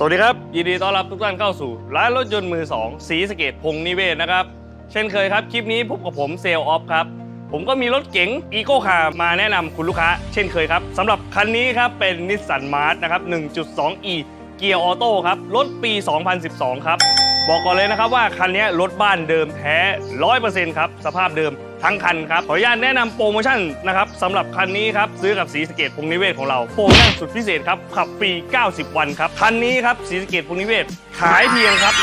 สวัสดีครับ ยินดีต้อนรับทุกท่านเข้าสู่ร้านรถยนต์มือ2สีสเกตพงนิเวศนะครับ เช่นเคยครับ คลิปนี้พบกับผมเซลล์ออฟครับ ผมก็มีรถเก๋งอีโก้คาร์มาแนะนำคุณลูกค้า เช่นเคยครับสำหรับคันนี้ครับเป็นนิสสันมาร์ s นะครับ 1.2e เกียร์ออโต้ครับ รถปี 2012 ครับ บอกก่อนเลยนะครับว่าคันนี้รถบ้านเดิมแท้ 100%ครับ สภาพเดิม ทั้งคันครับ ขออนุญาตแนะนำโปรโมชั่นนะครับสำหรับคันนี้ครับซื้อกับสีสะเกตพงนิเวศของเราโปรโมชั่นสุดพิเศษครับขับฟรี 90 วันครับ คันนี้ครับสีสะเกตพงนิเวศขายเพียงครับ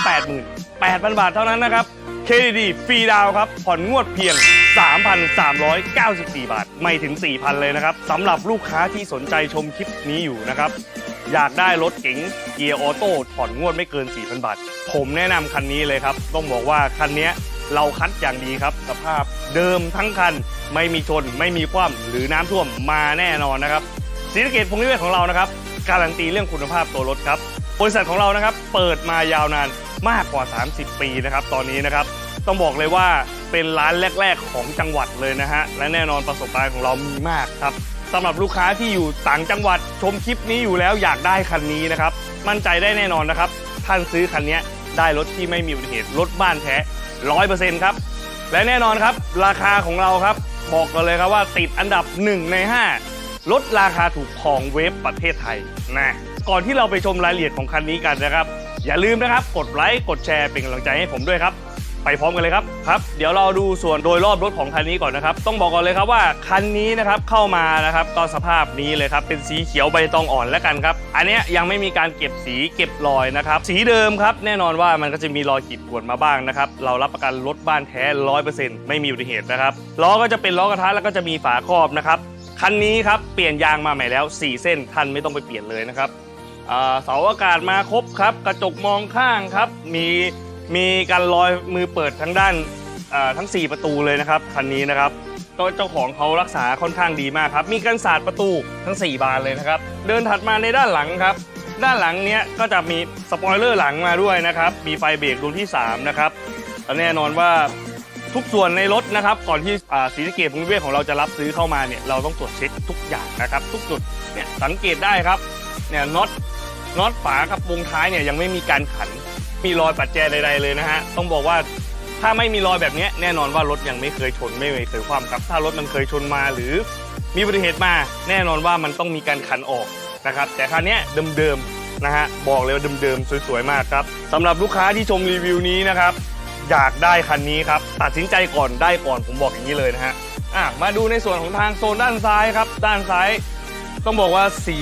188,000 บาทเท่านั้นนะครับ KDD ฟรีดาวครับผ่อนงวดเพียง 3,394 บาท ไม่ถึง 4,000 เลยนะครับสำหรับลูกค้าที่สนใจชมคลิปนี้อยู่นะครับ อยากได้รถเก๋งเกียร์ออโต้ผ่อนงวดไม่เกิน 4,000 บาท ผมแนะนำคันนี้เลยครับ ต้องบอกว่าคันเนี้ย เราคัดอย่างดีครับ สภาพเดิมทั้งคันไม่มีชน ไม่มีคว่ำหรือน้ำท่วมมาแน่นอนนะครับศรีสเกตพงนิเวศของเรานะครับ การันตีเรื่องคุณภาพตัวรถครับบริษัทของเรานะครับเปิดมายาวนานมากกว่า 30 ปีนะครับ ตอนนี้นะครับ ต้องบอกเลยว่าเป็นร้านแรก ๆ ของจังหวัดเลยนะฮะและแน่นอนประสบการณ์ของเรามีมากครับสำหรับลูกค้าที่อยู่ต่างจังหวัดชมคลิปนี้อยู่แล้วอยากได้คันนี้นะครับ มั่นใจได้แน่นอนนะครับ ท่านซื้อคันนี้ได้รถที่ไม่มีอุบัติเหตุรถบ้านแท้ ร้อยเปอร์เซ็นต์ครับ และแน่นอนครับ ราคาของเราครับ บอกกันเลยครับว่าติดอันดับ 1 ใน 5 ลดราคาถูกของเว็บประเทศไทยนะก่อนที่เราไปชมรายละเอียดของคันนี้กันนะครับ อย่าลืมนะครับ กดไลค์กดแชร์เป็นกำลังใจให้ผมด้วยครับ ไปพร้อมกันเลยครับครับ เดี๋ยวเราดูส่วนโดยรอบรถของคันนี้ก่อนนะครับ ต้องบอกก่อนเลยครับว่าคันนี้นะครับเข้ามานะครับก็สภาพนี้เลยครับเป็นสีเขียวใบตองอ่อนแล้วกันครับ อันนี้ยังไม่มีการเก็บสีเก็บรอยนะครับ สีเดิมครับ แน่นอนว่ามันก็จะมีรอยขีดข่วนมาบ้างนะครับเรารับประกันรถบ้านแท้ร้อยเปอร์เซ็นต์ไม่มีอุบัติเหตุนะครับล้อก็จะเป็นล้อกระทะแล้วก็จะมีฝาครอบนะครับคันนี้ครับเปลี่ยนยางมาใหม่แล้ว 4 เส้นท่านไม่ต้องไปเปลี่ยนเลยนะครับเสาอากาศมาครบครับ กระจกมองข้างครับ มี มีการลอยมือเปิดทั้งด้านทั้ง 4 ประตูเลยนะครับคันนี้นะครับเจ้าของเขารักษาค่อนข้างดีมากครับ มีกันศาสตร์ประตูทั้ง 4 บานเลยนะครับ เดินถัดมาในด้านหลังครับ ด้านหลังเนี้ยก็จะมีสปอยเลอร์หลังมาด้วยนะครับ มีไฟเบรกดวงที่ 3 นะครับและแน่นอนว่าทุกส่วนในรถนะครับ ก่อนที่อ่าศรีสเกดพงนิเวศของเราจะรับซื้อเข้ามาเนี่ยเราต้องตรวจเช็คทุกอย่างนะครับ ทุกจุดเนี่ยสังเกตได้ครับเนี่ยน็อตน็อตฝากับวงท้ายเนี่ยยังไม่มีการขัน มีรอยปัดแจใดๆเลยนะฮะ ต้องบอกว่าถ้าไม่มีรอยแบบนี้แน่นอนว่ารถยังไม่เคยชนไม่เคยคว่ำครับ ถ้ารถมันเคยชนมาหรือมีอุบัติเหตุมา แน่นอนว่ามันต้องมีการขันออกนะครับ แต่คันนี้เดิมๆนะฮะบอกเลยว่าเดิมๆสวยๆมากครับสำหรับลูกค้าที่ชมรีวิวนี้นะครับอยากได้คันนี้ครับตัดสินใจก่อนได้ก่อนผมบอกอย่างนี้เลยนะฮะอะมาดูในส่วนของทางโซนด้านซ้ายครับ ด้านซ้าย ต้องบอกว่าสี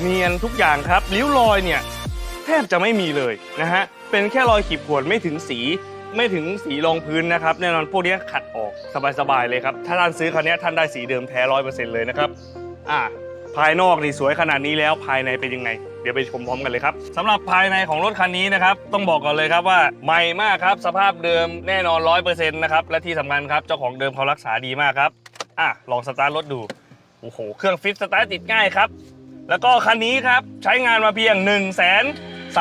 เนียนทุกอย่างครับริ้วรอยเนี่ย แทบจะไม่มีเลยนะฮะเป็นแค่รอยขีดข่วนไม่ถึงสีไม่ถึงสีรองพื้นนะครับแน่นอนพวกนี้ขัดออกสบายๆเลยครับถ้าท่านซื้อคันนี้ท่านได้สีเดิมแท้ร้อยเปอร์เซ็นต์เลยนะครับอะภายนอกนี่สวยขนาดนี้แล้วภายในเป็นยังไง เดี๋ยวไปชมพร้อมกันเลยครับสำหรับภายในของรถคันนี้นะครับต้องบอกก่อนเลยครับว่าใหม่มากครับสภาพเดิมแน่นอนร้อยเปอร์เซ็นต์นะครับและที่สำคัญครับเจ้าของเดิมเขารักษาดีมากครับอะลองสตาร์ทรถดูโอ้โหเครื่องฟิตสตาร์ทติดง่ายครับแล้วก็คันนี้ครับใช้งานมาเพียง1 3 5 7 1 3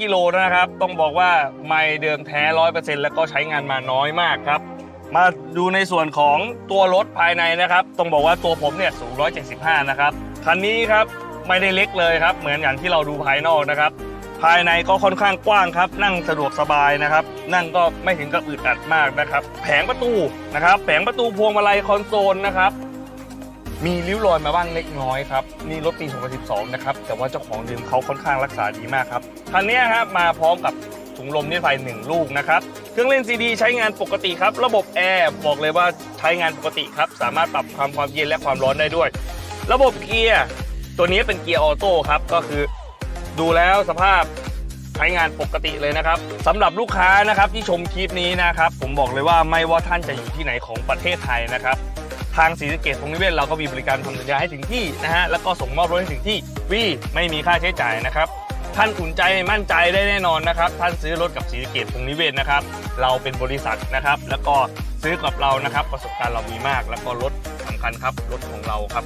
กิโลนะครับ ต้องบอกว่าไม่เดิมแท้ 100%แล้วก็ใช้งานมาน้อยมากครับ มาดูในส่วนของตัวรถภายในนะครับ ต้องบอกว่าตัวผมเนี่ยสูง 175 นะครับ คันนี้ครับไม่ได้เล็กเลยครับ เหมือนอย่างที่เราดูภายนอกนะครับ ภายในก็ค่อนข้างกว้างครับ นั่งสะดวกสบายนะครับ นั่งก็ไม่ถึงกับอึดอัดมากนะครับ แผงประตูนะครับ แผงประตูพวงมาลัยคอนโซลนะครับ มีริ้วรอยมาบ้างเล็กน้อยครับนี่รถปี2012 นะครับ แต่ว่าเจ้าของเดิมเขาค่อนข้างรักษาดีมากครับคันนี้ครับมาพร้อมกับถุงลมนิรภัยหนึ่งลูกนะครับ เครื่องเล่นซีดีใช้งานปกติครับ ระบบแอร์บอกเลยว่าใช้งานปกติครับ สามารถปรับความความเย็นและความร้อนได้ด้วย ระบบเกียร์ตัวนี้เป็นเกียร์ออโต้ครับ ก็คือดูแล้วสภาพใช้งานปกติเลยนะครับสำหรับลูกค้านะครับที่ชมคลิปนี้นะครับ ผมบอกเลยว่าไม่ว่าท่านจะอยู่ที่ไหนของประเทศไทยนะครับ ทางศรีสะเกดพงนิเวศเราก็มีบริการทำสัญญาให้ถึงที่นะฮะแล้วก็ส่งมอบรถให้ถึงที่ฟรีไม่มีค่าใช้จ่ายนะครับท่านอุ่นใจมั่นใจได้แน่นอนนะครับ ท่านซื้อรถกับศรีสะเกดพงนิเวศนะครับ เราเป็นบริษัทนะครับ แล้วก็ซื้อกับเรานะครับ ประสบการณ์เรามีมาก แล้วก็รถสำคัญครับรถของเราครับ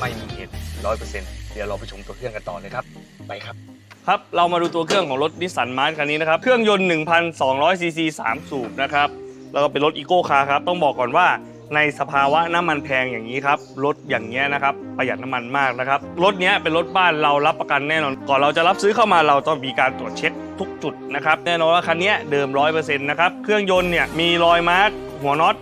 ไม่มีเหตุร้อยเปอร์เซ็นต์เดี๋ยวเราไปชมตัวเครื่องกันต่อเลยครับ ไปครับครับเรามาดูตัวเครื่องของรถนิสสันมาร์คันนี้นะครับ เครื่องยนต์ 1,200ซีซี3สูบนะครับแล้วก็เป็นรถอีโก้คาร์ครับ ต้องบอกก่อนว่า ในสภาวะน้ำมันแพงอย่างนี้ครับรถอย่างเงี้ยนะครับประหยัดน้ำมันมากนะครับรถเนี้ยเป็นรถบ้านเรารับประกันแน่นอนก่อนเราจะรับซื้อเข้ามาเราต้องมีการตรวจเช็คทุกจุดนะครับแน่นอนว่าคันเนี้ยเดิมร้อยเปอร์เซ็นต์นะครับเครื่องยนต์เนี่ยมีรอยมาร์กหัวน็อต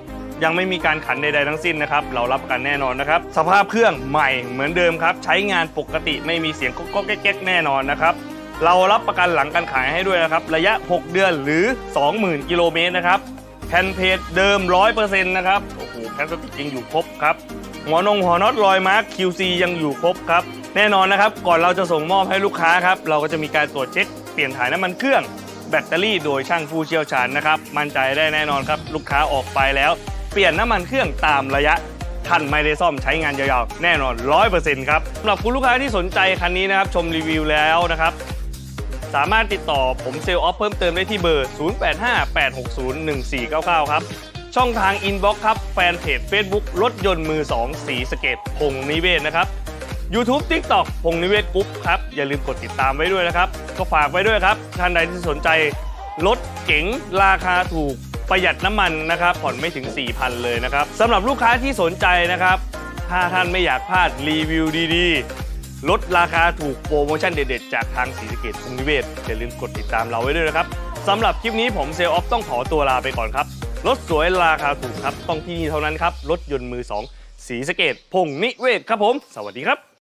ยังไม่มีการขันใดๆทั้งสิ้นนะครับ เรารับประกันแน่นอนนะครับ สภาพเครื่องใหม่เหมือนเดิมครับ ใช้งานปกติไม่มีเสียงก๊อกๆแก๊กๆแน่นอนนะครับ เรารับประกันหลังการขายให้ด้วยนะครับ ระยะ 6 เดือนหรือ 20,000 กิโลเมตรนะครับ แผ่นเพจเดิม 100%นะครับ โอ้โหแพลสติกยังอยู่ครบครับ หัวนงหัวน็อตรอยมาร์ค QC ยังอยู่ครบครับ แน่นอนนะครับ ก่อนเราจะส่งมอบให้ลูกค้าครับ เราก็จะมีการตรวจเช็ค เปลี่ยนถ่ายน้ำมันเครื่อง แบตเตอรี่โดยช่างผู้เชี่ยวชาญนะครับ มั่นใจได้แน่นอนครับ ลูกค้าออกไปแล้ว เปลี่ยนน้ำมันเครื่องตามระยะท่านไม่ได้ซ่อมใช้งานยาวๆ แน่นอน 100%ครับสำหรับคุณลูกค้าที่สนใจคันนี้นะครับ ชมรีวิวแล้วนะครับ สามารถติดต่อผมเซลล์ออฟเพิ่มเติมได้ที่เบอร์ 0858601499 ครับ ช่องทางอินบ็อกซ์ครับ แฟนเพจ Facebook รถยนต์มือ 2 สีสเกตพงนิเวศนะครับ YouTube TikTok พงนิเวศกรุ๊ปครับ อย่าลืมกดติดตามไว้ด้วยนะครับ ก็ฝากไว้ด้วยครับ ท่านใดที่สนใจรถเก๋งราคาถูกประหยัดน้ำมันนะครับ ผ่อนไม่ถึง 4,000 เลยนะครับสำหรับลูกค้าที่สนใจนะครับ ถ้าท่านไม่อยากพลาดรีวิวดีๆ ลดราคาถูกโปรโมชั่นเด็ดๆ จากทางศรีสะเกดพงนิเวศอย่าลืมกดติดตามเราไว้ด้วยนะครับสำหรับคลิปนี้ผมเซลล์ออฟต้องขอตัวลาไปก่อนครับรถสวยราคาถูกครับ ต้องที่นี่เท่านั้นครับ รถยนต์มือ 2 สีสะเกดพงนิเวศครับผม สวัสดีครับ